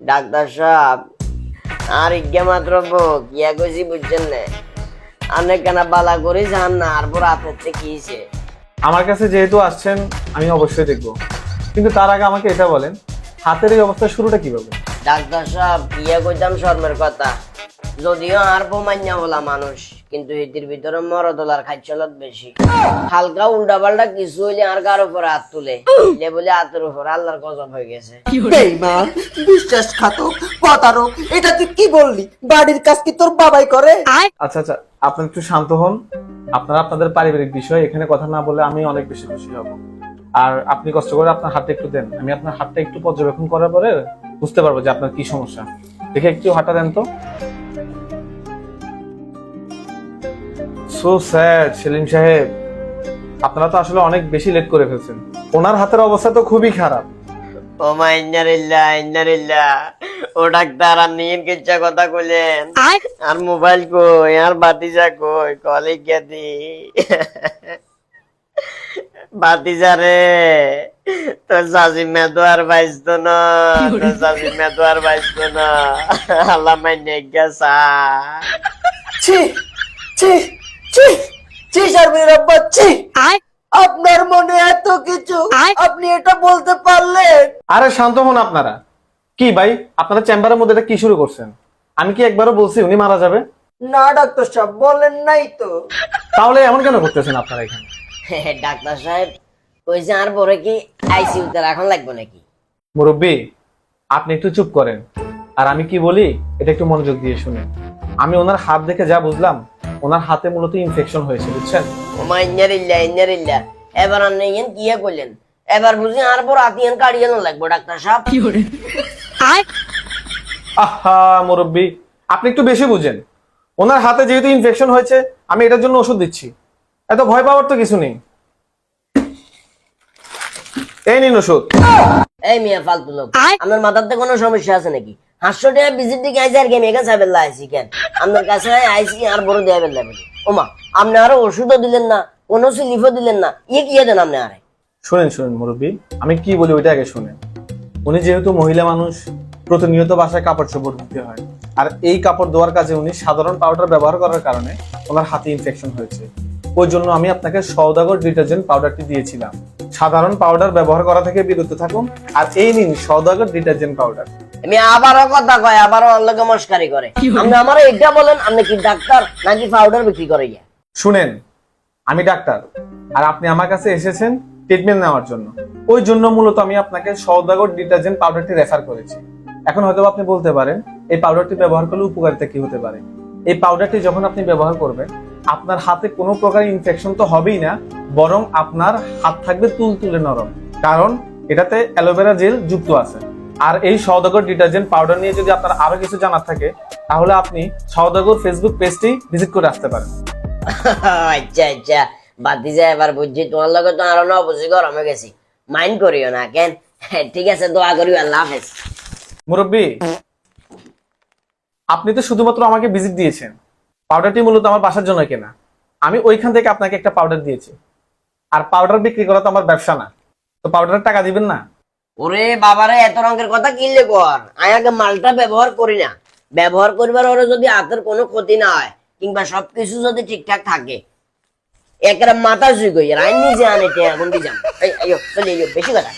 Doctor সাহেব আর ইজ্ঞা মাত্র বোক ইয়া কইছি বুঝছেন না? আপনি কেন বালা করে যান না আর পর আপনার কি হইছে? আমার কাছে যেহেতু আসছেন আমি অবশ্যই দেখব। কিন্তু তার আগে আমাকে এটা বলেন হাতের এই অবস্থা শুরুটা কীভাবে? ডাক্তার সাহেব ইয়া কইতাম শর্মের কথা। যদিও আর বোমাইয়া বলা মানুষ কিন্তু এটির ভিতরে মরদলার খাইচলত বেশি। হালকা উল্টা পাল্টা কিছু হইলে আর কার উপরে হাত তুলে। এলে বলে হাতের উপর আল্লাহর গজব হয়ে গেছে। বেইমান বিশ্বাসঘাতক প্রতারক এটা তুই কি বললি? বাড়ির কাজ কি তোর বাবাই করে? আচ্ছা আচ্ছা আপনারা একটু শান্ত হন। আপনারা আপনাদের পারিবারিক বিষয় এখানে কথা না বলে আমি অনেক বেশি খুশি হব। আর আপনি কষ্ট করে আপনার হাতটা একটু দেন। আমি আপনার হাতটা একটু পর্যবেক্ষণ করার পরে বুঝতে পারব যে আপনার কি সমস্যা। দেখে একটু হাতটা দেন তো। সো স্যাড সেলিম সাহেব। আপনারা তো আসলে অনেক বেশি লেট করে ফেলছেন। ওনার হাতের অবস্থা তো খুবই খারাপ। ও মা ইন্নারিল্লা ইন্নারিল্লা ও ডাক্তার আর নিয়েন কিচ্ছা কথা কইলেন। আর? মোবাইল কই আর বাতিজা কই কলে গেদি বাতিজা রে তোর শাশি মেদো আর বাইসতো না তোর শাশি মেদো আর বাইসতো না। আল্লাহ মাইনে গেছা। ছি ছি। ছি ছি শারমিন আব্বা ছি আপনার মনে এত কিছু? আপনি এটা বলতে পারলেন? আরে শান্ত হন আপনারা। কি ভাই আপনারা চেম্বারের মধ্যে এটা কি শুরু করছেন? আমি কি একবারও বলছি উনি মারা যাবে? না ডাক্তার সাহেব বলেন নাই তো। তাহলে এমন কেন করতেছেন আপনারা এখানে? ডাক্তার সাহেব কইছে আর পরে কি আইসিইউতে রাখন লাগবে নাকি? মুরব্বী আপনি একটু চুপ করেন। আর আমি কি বলি এটা একটু মনোযোগ দিয়ে শুনেন। আমি ওনার হাত দেখে যা বুঝলাম ওনার হাতে মূলত ইনফেকশন হয়েছে বুঝছেন? ও মা ইন্নারিল্লা ইন্নারিল্লা এবার আর নেই কিয়া কইলেন এবার বুঝি আর পর আতিয়ান কাড়িয়ে না লাগবে ডাক্তার সাহেব। আহা মুরব্বী আপনি একটু বেশি বুঝেন। ওনার হাতে যেহেতু ইনফেকশন হয়েছে আমি এটার জন্য ওষুধ দিচ্ছি। এত ভয় পাওয়ার তো কিছু নেই। এই নিন ওষুধ। এই মিয়া ফালতু লোক। আপনার মাথাতে কোনো সমস্যা আছে নাকি? হাস্য টাকা আর আইসি কেন? আপনার কাছে আইসি আর বড় দেয়া ওমা, আপনি আরও ওষুধও দিলেন না, কোনো স্লিপও দিলেন না। ইয়ে কি দেন আপনি আরে? শুনেন শুনেন মুরব্বী, আমি কি বলি ওইটা আগে শুনেন। উনি যেহেতু মহিলা মানুষ, প্রতিনিয়ত বাসায় কাপড় চোপড় ধুতে হয়। আর এই কাপড় ধোয়ার কাজে উনি সাধারণ পাউডার ব্যবহার করার কারণে ওনার হাতে ইনফেকশন হয়েছে। ওই জন্য আমি আপনাকে সৌদাগর ডিটারজেন্ট পাউডারটি দিয়েছিলাম। সাধারণ পাউডার ব্যবহার করা থেকে বিরত থাকুন, আর এই নিন সৌদাগর ডিটারজেন্ট পাউডার আমি আবারও কথা কয় আবারও অল্লকে মস্কারি করে। আপনি আমার এটা বলেন আপনি কি ডাক্তার নাকি পাউডার বিক্রি করে ইয়া শুনেন আমি ডাক্তার আর আপনি আমার কাছে এসেছেন ট্রিটমেন্ট নেওয়ার জন্য। ওই জন্য মূলত আমি আপনাকে সৌদাগর ডিটারজেন্ট পাউডারটি রেফার করেছি। এখন হয়তো আপনি বলতে পারেন এই পাউডারটি ব্যবহার করলে উপকারিতা কি হতে পারে? এই পাউডারটি যখন আপনি ব্যবহার করবেন আপনার হাতে কোনো প্রকার ইনফেকশন তো হবেই না বরং আপনার হাত থাকবে তুল তুলে নরম। কারণ এটাতে অ্যালোভেরা জেল যুক্ত আছে। আর এই সৌদাগর ডিটারজেন্ট পাউডার নিয়ে যদি আপনার আরও কিছু জানার থাকে তাহলে আপনি সৌদাগর ফেসবুক পেজটি ভিজিট করে আসতে পারেন। আচ্ছা আচ্ছা। বাতি যায় এবার বুঝছি তোমার লগে তো আরও না বুঝি গরমে গেছি। মাইন্ড করিও না কেন? ঠিক আছে দোয়া করিও আল্লাহ হাফেজ। মুরব্বী আপনি তো শুধুমাত্র আমাকে ভিজিট দিয়েছেন। পাউডারটি মূলত আমার বাসার জন্য কেনা। আমি ওইখান থেকে আপনাকে একটা পাউডার দিয়েছি। আর পাউডার বিক্রি করা তো আমার ব্যবসা না। তো পাউডারের টাকা দিবেন না? ওরে বাবারে এত রঙের কথা কিনলে কর? আমি আগে মালটা ব্যবহার করি না। ব্যবহার করিবার ওরে যদি হাতের কোনো ক্ষতি না হয় কিংবা সবকিছু যদি ঠিকঠাক থাকে একের মাথা শুই গই আর নিজে আনে এখন দি যাম এই আইও চলে আইও বেশি কথা।